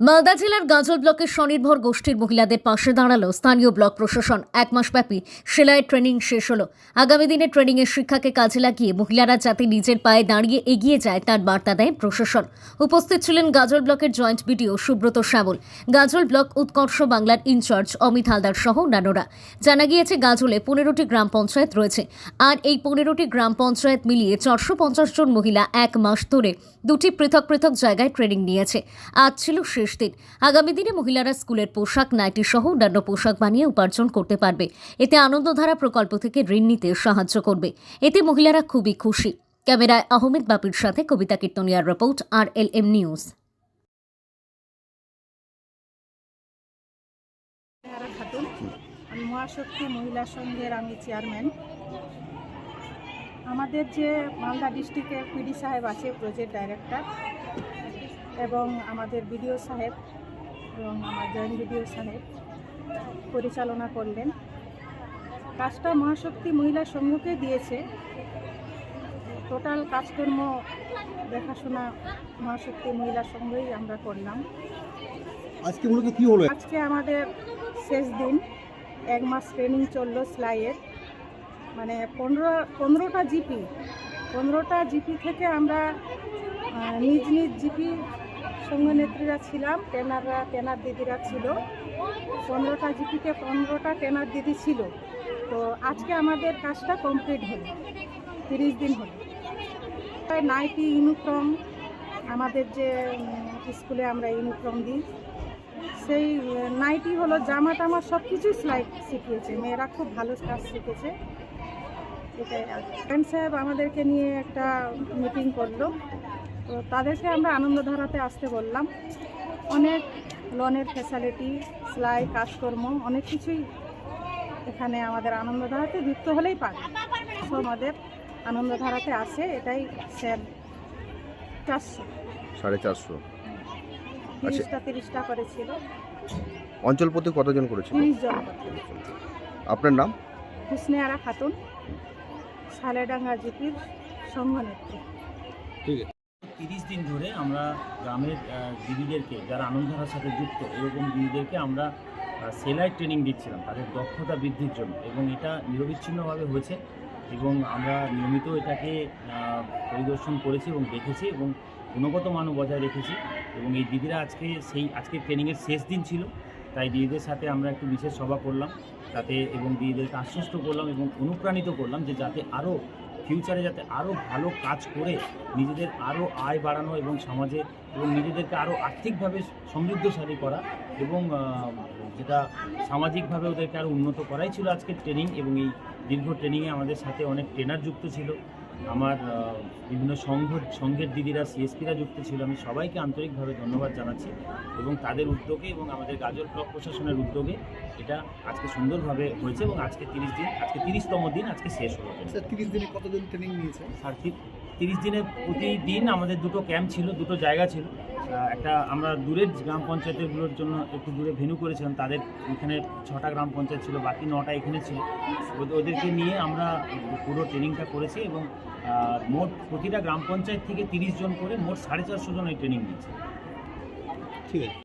মালদা জেলার গাজল ব্লকের স্বনির্ভর গোষ্ঠীর মহিলাদের পাশে দাঁড়াল স্থানীয় ব্লক প্রশাসন। এক মাসব্যাপী সেলাইয়ের ট্রেনিং শেষ হলো। আগামী দিনে ট্রেনিংয়ের শিক্ষাকে কাজে লাগিয়ে মহিলারা যাতে নিজের পায়ে দাঁড়িয়ে এগিয়ে যায় তার বার্তা দেয় প্রশাসন। উপস্থিত ছিলেন গাজল ব্লকের জয়েন্ট বিডিও সুব্রত শ্যামল, গাজল ব্লক উৎকর্ষ বাংলার ইনচার্জ অমিত হালদার সহ অন্যান্যরা। জানা গিয়েছে, গাজলে পনেরোটি গ্রাম পঞ্চায়েত রয়েছে। আর এই পনেরোটি গ্রাম পঞ্চায়েত মিলিয়ে চারশো পঞ্চাশ জন মহিলা এক মাস ধরে দুটি পৃথক পৃথক জায়গায় ট্রেনিং নিয়েছে। আজ ছিল শেষ দিন আগামী দিনে মহিলারা স্কুলের পোশাক নাইটি সহ অন্যান্য পোশাক বানিয়ে উপার্জন করতে পারবে। এতে আনন্দধারা প্রকল্প থেকে ঋণ নিতে সাহায্য করবে। এতে মহিলারা খুবই খুশি। ক্যামেরায় আহমেদ বাপির সাথে Kabita কীর্তনিয়ার report R L M news Mahashakti Mahila সংঘের আমি চেয়ারম্যান। আমাদের যে মালদা ডিস্ট্রিক্টের পিডি সাহেব আছে প্রজেক্ট ডাইরেক্টর এবং আমাদের বিডিও সাহেব এবং আমার জয়েন্ট বিডিও সাহেব পরিচালনা করলেন। কাজটা মহাশক্তি মহিলা সংঘকে দিয়েছে। টোটাল কাজকর্ম দেখাশোনা মহাশক্তি মহিলা সংঘই আমরা করলাম। আজকে মূলত কি হলো? আজকে আমাদের শেষ দিন। এক মাস ট্রেনিং চলল সেলাইয়ের। মানে পনেরো পনেরোটা জিপি পনেরোটা জিপি থেকে আমরা নিজ নিজ জিপি সঙ্গনেত্রীরা ছিলাম, ট্রেনাররা, ট্রেনার দিদিরা ছিল। পনেরোটা জিপিতে পনেরোটা ট্রেনার দিদি ছিল। তো আজকে আমাদের কাজটা কমপ্লিট হলো, তিরিশ দিন হলো। নাইটি ইউনিফর্ম আমাদের যে স্কুলে আমরা ইউনিফর্ম দিই। সেই নাইটি হলো জামা টামা সব কিছুই সেলাই শিখিয়েছে। মেয়েরা খুব ভালো কাজ শিখেছে। এটাই ফ্রেন্ড সাহেব আমাদেরকে নিয়ে একটা মিটিং করল। তো তাদেরকে আমরা আনন্দধারাতে আসতে বললাম। অনেক লোনের ফ্যাসিলিটি সেলাই কাজকর্ম অনেক কিছুই এখানে আমাদের আনন্দধারাতে যুক্ত হলেই পারে। সো আমাদের আনন্দধারাতে আসে এটাই স্যার চারশো। সাড়ে চারশো। তিরিশটা তিরিশটা করেছিল অঞ্চল প্রতি কতজন করেছিল? তিরিশ জন। আপনার নাম? হুসনেয়ারা খাতুন সালেডাঙ্গা জিপির সংঘনেত্রী তিরিশ দিন ধরে আমরা গ্রামের দিদিদেরকে যারা আনন্দধারার সাথে যুক্ত, এরকম দিদিদেরকে আমরা সেলাই ট্রেনিং দিচ্ছিলাম, তাদের দক্ষতা বৃদ্ধির জন্য এবং এটা নিরবিচ্ছিন্নভাবে হয়েছে এবং আমরা নিয়মিত এটাকে পরিদর্শন করেছি এবং দেখেছি এবং গুণগত মানও বজায় রেখেছি এবং এই দিদিরা আজকে সেই, আজকে ট্রেনিংয়ের শেষ দিন ছিল, তাই দিদিদের সাথে আমরা একটু বিশেষ সভা করলাম, তাতে এবং দিদিদেরকে আশ্বস্ত করলাম এবং অনুপ্রাণিত করলাম যে যাতে আরও ফিউচারে যাতে আরও ভালো কাজ করে নিজেদের আরও আয় বাড়ানো এবং সমাজে এবং নিজেদেরকে আরও আর্থিকভাবে সমৃদ্ধশালী করা এবং যেটা সামাজিকভাবে ওদেরকে আরও উন্নত করাই ছিল আজকের ট্রেনিং এবং এই দীর্ঘ ট্রেনিংয়ে আমাদের সাথে অনেক ট্রেনার যুক্ত ছিল। আমার বিভিন্ন সংঘ সংঘের দিদিরা সিএসপিরা যুক্ত ছিল। আমি সবাইকে আন্তরিকভাবে ধন্যবাদ জানাচ্ছি এবং তাদের উদ্যোগে এবং আমাদের গাজল ব্লক প্রশাসনের উদ্যোগে এটা আজকে সুন্দরভাবে হয়েছে এবং আজকে তিরিশ দিন আজকে তিরিশতম দিন আজকে শেষ হলো স্যার তিরিশ দিনে কতদিন ট্রেনিং নিয়েছে? আর তিরিশ দিনে প্রতিদিন আমাদের দুটো ক্যাম্প ছিল দুটো জায়গা ছিল। একটা আমরা দূরের গ্রাম পঞ্চায়েতগুলোর জন্য একটু দূরে ভেনু করেছিলাম। তাদের এখানে ছটা গ্রাম পঞ্চায়েত ছিল বাকি নটা এখানে ছিল। ওদেরকে নিয়ে আমরা পুরো ট্রেনিংটা করেছি এবং মোট প্রতিটা গ্রাম পঞ্চায়েত থেকে তিরিশ জন করে মোট সাড়ে চারশো জন এই ট্রেনিং দিচ্ছে ঠিক আছে।